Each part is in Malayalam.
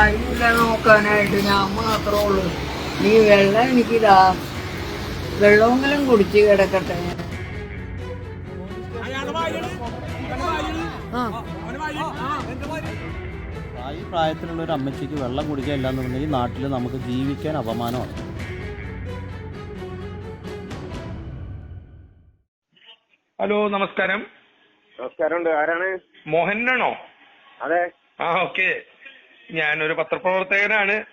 ആരുമില്ല നോക്കാനായിട്ട്. ഞാൻ മാത്രമേ ഉള്ളൂ. നീ വെള്ളം എനിക്കിതാ. വെള്ളമെങ്കിലും കുടിച്ച് കിടക്കട്ടെ. ആ ഈ പ്രായത്തിലുള്ള ഒരു അമ്മച്ചിക്ക് വെള്ളം കുടിക്കാൻ ഇല്ലാന്നുണ്ടെങ്കിൽ നാട്ടിൽ നമുക്ക് ജീവിക്കാൻ അപമാനമാണ്. ഹലോ നമസ്കാരം. നമസ്കാരമുണ്ട്. ആരാണ്? മോഹനാണോ അതെ. ആ ഓക്കെ. ഞാനൊരു പത്രപ്രവർത്തകനാണ്.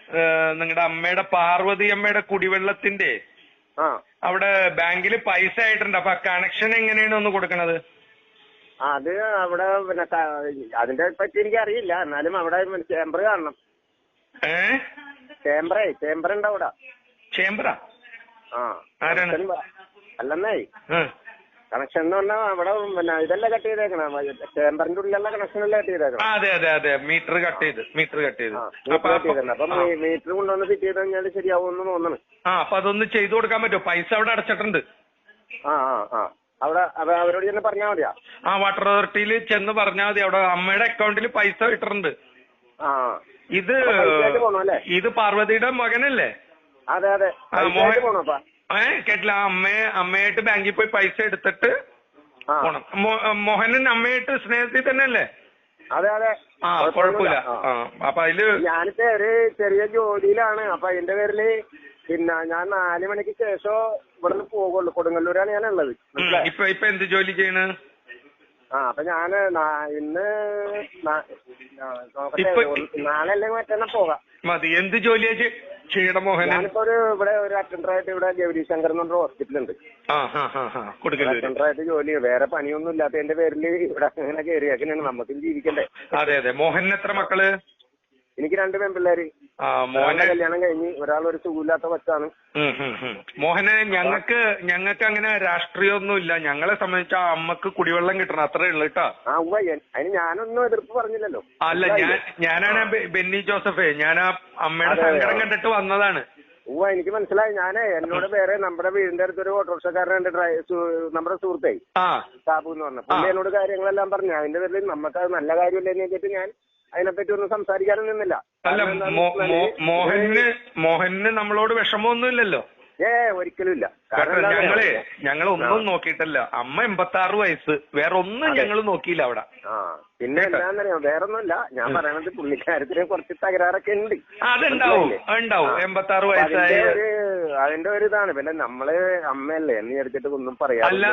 നിങ്ങളുടെ അമ്മയുടെ പാർവതി അമ്മയുടെ കുടിവെള്ളത്തിന്റെ ആ. അവിടെ ബാങ്കിൽ പൈസ ആയിട്ടുണ്ട്. അപ്പൊ കണക്ഷൻ എങ്ങനെയാണ് ഒന്ന് കൊടുക്കണത്? അത് അവിടെ പിന്നെ അതിന്റെ പറ്റി എനിക്ക് അറിയില്ല. എന്നാലും അവിടെ ചേംബർ കാണണം. ഏ? ചേംബറേ ചേംബർ ഉണ്ട് അവിടെ. ചേംബറാ? ആ. അല്ലെന്നേ. കണക്ഷൻ എന്ന് പറഞ്ഞാൽ അവിടെ പിന്നെ ഇതെല്ലാം കട്ട് ചെയ്തേക്കണം. ചേമ്പറിന്റെ ഉള്ളിലുള്ള കണക്ഷൻ എല്ലാം കട്ട് ചെയ്തേക്കണം. അതെ അതെ അതെ. മീറ്റർ കട്ട് ചെയ്ത് മീറ്റർ കട്ട് ചെയ്ത്. അപ്പൊ അപ്പം മീറ്റർ കൊണ്ടുവന്ന് ഫിറ്റ് ചെയ്ത് കഴിഞ്ഞാൽ ശരിയാവും എന്ന് തോന്നണം. ആ അപ്പൊ അതൊന്ന് ചെയ്തു കൊടുക്കാൻ പറ്റുമോ? പൈസ അവിടെ അടച്ചിട്ടുണ്ട്. ആ ആ ആ. അവിടെ അത് അവരോട് ചെന്ന് പറഞ്ഞാൽ മതിയാ? ആ വാട്ടർ അതോറിറ്റിയിൽ ചെന്ന് പറഞ്ഞാൽ മതി. അവിടെ അമ്മയുടെ അക്കൗണ്ടിൽ പൈസ ഇട്ടിട്ടുണ്ട്. ആ. ഇത് അല്ലേ? ഇത് പാർവതിയുടെ മകനല്ലേ? അതെ അതെ. ആ, പൈസ മോഹൻ- ആയിട്ട് പോണോ ഏ കേട്ടില്ല. അമ്മയെ അമ്മയായിട്ട് ബാങ്കിൽ പോയി പൈസ എടുത്തിട്ട് ആ. പോണം. മോ- മോഹനൻ അമ്മയായിട്ട് സ്നേഹത്തിൽ തന്നെ അല്ലേ അതെ അതെ. ആ കുഴപ്പമില്ല. ആ. അപ്പൊ അതിൽ ഞാനിപ്പോ ഒരു ചെറിയ ജോലിയിലാണ്. അപ്പൊ അതിന്റെ പേരിൽ പിന്നെ ഞാൻ നാല് മണിക്ക് ശേഷം ഇവിടുന്ന് പോകുള്ളൂ കൊടുങ്ങല്ലൂരാണ് ഞാൻ ഉള്ളത് ഉം, ഇപ്പൊ ഇപ്പൊ എന്ത് ജോലി ചെയ്യണ്? ആ അപ്പൊ ഞാൻ നാ- ഇന്ന് നാ- ആ, നോക്കട്ടെ. ഇപ്പൊ- നാളെ അല്ലെങ്കിൽ മറ്റന്നാ പോകാം. മതി. എന്ത് ജോലിയാ ചെ- ഞാനിപ്പോ ഒരു ഇവിടെ ഒരു അറ്റൻഡർ ആയിട്ട് ഇവിടെ ഗൗരി ശങ്കർ എന്ന് പറഞ്ഞ ഹോസ്പിറ്റലുണ്ട് അറ്റൻഡർ ആയിട്ട് ജോലി വേറെ പണിയൊന്നും ഇല്ലാത്തതിന്റെ പേരിൽ ഇവിടെ അങ്ങനെ കയറിയാക്കണേണ് നമുക്കും ജീവിക്കണ്ടേ. അതെ അതെ. മോഹനൻ എത്ര മക്കൾ? എനിക്ക് രണ്ട് പെൺപിള്ളേര്. മോഹന കല്യാണം കഴിഞ്ഞ് ഒരാൾ ഒരു സുഖമില്ലാത്ത കൊച്ചാണ്. മോഹന് ഞങ്ങക്ക് ഞങ്ങക്ക് അങ്ങനെ രാഷ്ട്രീയമൊന്നുമില്ല. ഞങ്ങളെ സംബന്ധിച്ച ആ അമ്മയ്ക്ക് കുടിവെള്ളം കിട്ടണം. അത്രേ ഉള്ളു കേട്ടാ. ആ ഉവ്വ. അതിന് ഞാനൊന്നും എതിർപ്പ് പറഞ്ഞില്ലല്ലോ. അല്ല ഞാൻ ഞാനാണ് ബെന്നി ജോസഫ്. ഞാൻ ആ അമ്മയുടെ. സങ്കടം കണ്ടിട്ട് വന്നതാണ്. ഉവ്വ എനിക്ക് മനസ്സിലായി. ഞാനേ എന്നോട് വേറെ നമ്മുടെ വീടിന്റെ അടുത്തൊരു ഓട്ടോറിക്ഷക്കാരനുണ്ട് ഡ്രൈ- സു- നമ്മുടെ സുഹൃത്തേ. സാബു എന്ന് പറഞ്ഞ. പുള്ളി എന്നോട് കാര്യങ്ങളെല്ലാം പറഞ്ഞു. അതിന്റെ പേരിൽ നമുക്ക് അത് നല്ല കാര്യമല്ലെന്ന് വെച്ചിട്ട് ഞാൻ അതിനെപ്പറ്റി ഒന്നും സംസാരിക്കാനും നിന്നില്ല. അല്ല മോഹന് മോഹന് നമ്മളോട് വിഷമമൊന്നുമില്ലല്ലോ. ഏ ഒരിക്കലും ഇല്ല ഞങ്ങളെ ഞങ്ങൾ ഒന്നും നോക്കിയിട്ടല്ല. അമ്മ എൺപത്തി ആറ് വയസ്സ്. വേറെ ഒന്നും. ഞങ്ങൾ നോക്കിയില്ല അവിടെ. ആ പിന്നെ എന്താന്നറിയാം? വേറൊന്നുമില്ല. ഞാൻ പറയണത് പുള്ളിക്കാരത്തിന് കുറച്ച് തകരാറൊക്കെ ഉണ്ട്. അതുണ്ടാവും. എൺപത്തി ആറ് വയസ്സായ അതിന്റെ ഒരു ഇതാണ്. പിന്നെ നമ്മൾ അമ്മയല്ലേ? എന്ന് വിചാരിച്ചിട്ട് ഒന്നും പറയാറില്ല.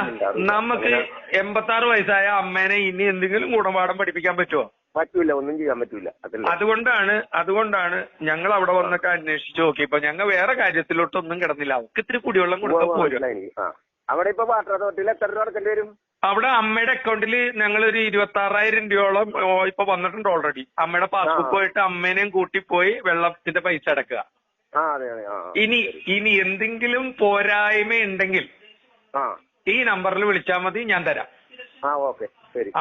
നമുക്ക് എൺപത്തി ആറ് വയസ്സായ അമ്മേനെ ഇനി എന്തെങ്കിലും ഗുണപാഠം പഠിപ്പിക്കാൻ പറ്റുമോ പറ്റൂല ഒന്നും ചെയ്യാൻ പറ്റൂല. അതല്ല? അതുകൊണ്ടാണ് അതുകൊണ്ടാണ് ഞങ്ങൾ അവിടെ വന്നൊക്കെ അന്വേഷിച്ചു നോക്കിയപ്പോ ഞങ്ങൾ വേറെ കാര്യത്തിലോട്ടൊന്നും കിടന്നില്ല. അവർക്ക് ഇത്തിരി കുടിവെള്ളം കൊടുക്കാൻ പോരും അവിടെ ഇപ്പൊ വാട്ടർ അതോറിറ്റിയിൽ എത്ര രൂപ അടക്കേണ്ടി വരും? അവിടെ അമ്മയുടെ അക്കൗണ്ടിൽ ഞങ്ങൾ ഒരു ഇരുപത്തി ആറായിരം രൂപയോളം ഇപ്പൊ വന്നിട്ടുണ്ട് ഓൾറെഡി അമ്മയുടെ പാസ്ബുക്ക് പോയിട്ട് അമ്മേനെയും കൂട്ടി പോയി വെള്ളത്തിന്റെ പൈസ അടക്കുക. ഇനി ഇനി എന്തെങ്കിലും പോരായ്മ ഉണ്ടെങ്കിൽ ഈ നമ്പറിൽ വിളിച്ചാൽ മതി ഞാൻ തരാം.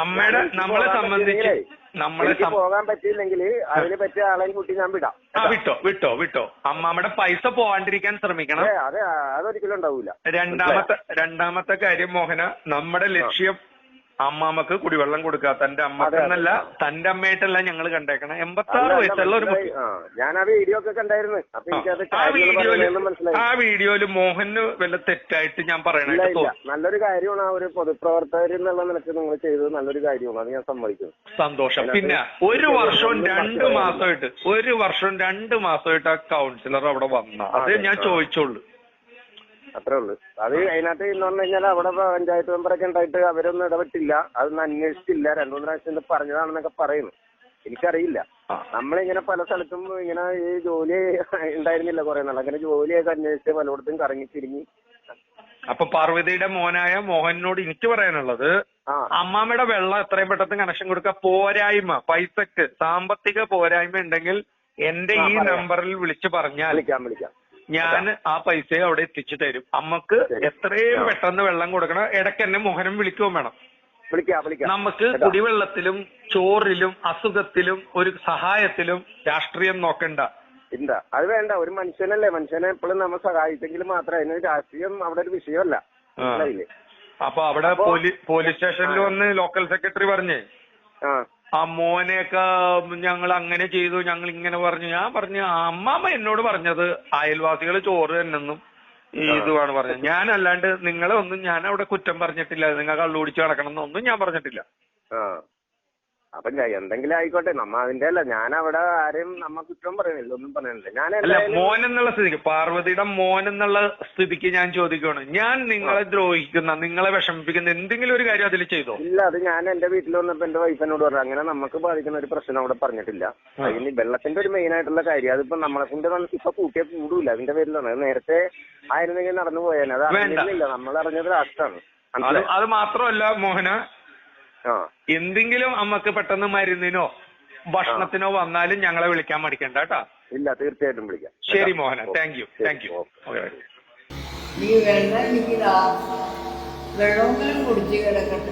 അമ്മയുടെ നമ്മളെ സംബന്ധിച്ച് നമ്മളെ എനിക്ക് പോകാൻ പറ്റിയില്ലെങ്കിൽ അതിന് പറ്റിയ ആളെയും കൂട്ടി ഞാൻ വിടാം. ആ വിട്ടോ വിട്ടോ വിട്ടോ. അമ്മാമ്മയുടെ പൈസ പോവാണ്ടിരിക്കാൻ ശ്രമിക്കണം. ഏ, അതെ അതൊരിക്കലും ഉണ്ടാവൂല. രണ്ടാമത്തെ രണ്ടാമത്തെ കാര്യം മോഹന നമ്മുടെ ലക്ഷ്യം അമ്മാമ്മക്ക് കുടിവെള്ളം കൊടുക്കുക തന്റെ അമ്മക്കെന്നല്ല തന്റെ അമ്മയായിട്ടല്ല ഞങ്ങൾ കണ്ടേക്കണം. എൺപത്തി ആറ് വയസ്സുള്ള ഒരു ഞാൻ ആ വീഡിയോ ഒക്കെ കണ്ടായിരുന്നു. അപ്പൊ ആ വീഡിയോയിൽ മോഹന് വല്ല തെറ്റായിട്ട് ഞാൻ പറയണത് നല്ലൊരു കാര്യമാണ് ആ ഒരു പൊതുപ്രവർത്തകർ എന്നുള്ള നിലയ്ക്ക് നിങ്ങൾ ചെയ്തത് നല്ലൊരു കാര്യമാണ്. അത് ഞാൻ സമ്മതിക്കുന്നു. സന്തോഷം. പിന്നെ ഒരു വർഷവും രണ്ടു. മാസമായിട്ട് ഒരു വർഷവും രണ്ട് മാസമായിട്ട് ആ കൗൺസിലർ അവിടെ വന്ന. അതെ, ഞാൻ ചോദിച്ചോളൂ അത്രേ ഉള്ളൂ. അത് അതിനകത്ത് എന്ന് പറഞ്ഞു കഴിഞ്ഞാൽ അവിടെ പഞ്ചായത്ത് മെമ്പറൊക്കെ ഉണ്ടായിട്ട് അവരൊന്നും ഇടപെട്ടില്ല. അതൊന്നും അന്വേഷിച്ചില്ല. രണ്ടു മൂന്ന് പ്രാവശ്യം ഇത് പറഞ്ഞതാണെന്നൊക്കെ പറയുന്നു. എനിക്കറിയില്ല. നമ്മളിങ്ങനെ പല സ്ഥലത്തും ഇങ്ങനെ ഈ ജോലി ഉണ്ടായിരുന്നില്ല കുറെ നാൾ അങ്ങനെ ജോലിയൊക്കെ അന്വേഷിച്ച് പലയിടത്തും കറങ്ങി തിരിഞ്ഞ്. അപ്പൊ പാർവതിയുടെ മോനായ മോഹനോട് എനിക്ക് പറയാനുള്ളത് അമ്മാമ്മയുടെ വെള്ളം എത്രയും പെട്ടെന്ന് കണക്ഷൻ കൊടുക്കുക പോരായ്മ പൈസക്ക് സാമ്പത്തിക പോരായ്മ ഉണ്ടെങ്കിൽ എന്റെ ഈ നമ്പറിൽ വിളിച്ചു പറഞ്ഞാൽ വിളിക്കാം വിളിക്കാം. ഞാൻ ആ പൈസ അവിടെ എത്തിച്ചു തരും. അമ്മയ്ക്ക് എത്രയും പെട്ടെന്ന് വെള്ളം കൊടുക്കണം. ഇടയ്ക്ക് എന്നെ മോഹനം വിളിക്കുകയും വേണം നമുക്ക് കുടിവെള്ളത്തിലും ചോറിലും അസുഖത്തിലും ഒരു സഹായത്തിലും രാഷ്ട്രീയം നോക്കണ്ട. ഇല്ല അത് വേണ്ട. ഒരു മനുഷ്യനല്ലേ? മനുഷ്യനെ എപ്പോഴും നമ്മൾ സഹായിച്ചെങ്കിൽ മാത്രം അതിന് രാഷ്ട്രീയം അവിടെ ഒരു വിഷയമല്ല. അപ്പൊ അവിടെ പോലീസ് സ്റ്റേഷനിൽ വന്ന് ലോക്കൽ സെക്രട്ടറി പറഞ്ഞേ? ആ മോനെയൊക്കെ ഞങ്ങൾ അങ്ങനെ ചെയ്തു ഞങ്ങൾ ഇങ്ങനെ പറഞ്ഞു. ഞാൻ പറഞ്ഞു അമ്മാമ്മ എന്നോട് പറഞ്ഞത് അയൽവാസികൾ ചോറ് തന്നെന്നും ഇതുമാണ് പറഞ്ഞത്. ഞാൻ അല്ലാണ്ട് നിങ്ങളെ ഒന്നും ഞാൻ അവിടെ കുറ്റം പറഞ്ഞിട്ടില്ല. നിങ്ങൾ കള്ളു കുടിച്ച് നടക്കണം എന്നൊന്നും ഞാൻ പറഞ്ഞിട്ടില്ല. അപ്പൊ എന്തെങ്കിലും ആയിക്കോട്ടെ. നമ്മ അതിന്റെ അല്ല ഞാൻ അവിടെ ആരെയും നമ്മ കുറ്റം പറയുന്നില്ല. ഒന്നും പറയുന്നില്ല. ഞാൻ അല്ല മോൻ എന്നുള്ള സ്ഥിതിക്ക് പാർവതിയുടെ മോൻ എന്നുള്ള സ്ഥിതിക്ക് ഞാൻ ചോദിക്കുകയാണ് ഞാൻ നിങ്ങളെ ദ്രോഹിക്കുന്ന നിങ്ങളെ വിഷമിപ്പിക്കുന്ന എന്തെങ്കിലും ഒരു കാര്യം അതിൽ ചെയ്തോ? ഇല്ല അത് ഞാൻ എന്റെ വീട്ടിൽ വന്നപ്പോ എന്റെ വൈഫിനോട് പറഞ്ഞു. അങ്ങനെ നമുക്ക് ബാധിക്കുന്ന ഒരു പ്രശ്നം അവിടെ പറഞ്ഞിട്ടില്ല. അതിന് വെള്ളത്തിന്റെ ഒരു മെയിൻ ആയിട്ടുള്ള കാര്യം. അതിപ്പോ നമ്മളെ കൊണ്ട് ഇപ്പൊ കൂട്ടിയ കൂടൂല അതിന്റെ പേരിലാണ്. അത് നേരത്തെ ആയിരുന്നെങ്കിൽ നടന്നു പോയാൽ അത് അറിഞ്ഞില്ല നമ്മൾ അറിഞ്ഞത് ലാസ്റ്റാണ് അത് മാത്രമല്ല മോഹന എന്തെങ്കിലും അമ്മയ്ക്ക് പെട്ടെന്ന് മരുന്നിനോ ഭക്ഷണത്തിനോ വന്നാലും ഞങ്ങളെ വിളിക്കാൻ മടിക്കണ്ട കേട്ടോ. ഇല്ല തീർച്ചയായിട്ടും വിളിക്കാം. ശരി Mohana thank you thank you okay. നീ വെള്ളം വെള്ളമെങ്കിലും കുടിച്ച് കിടക്കട്ടെ.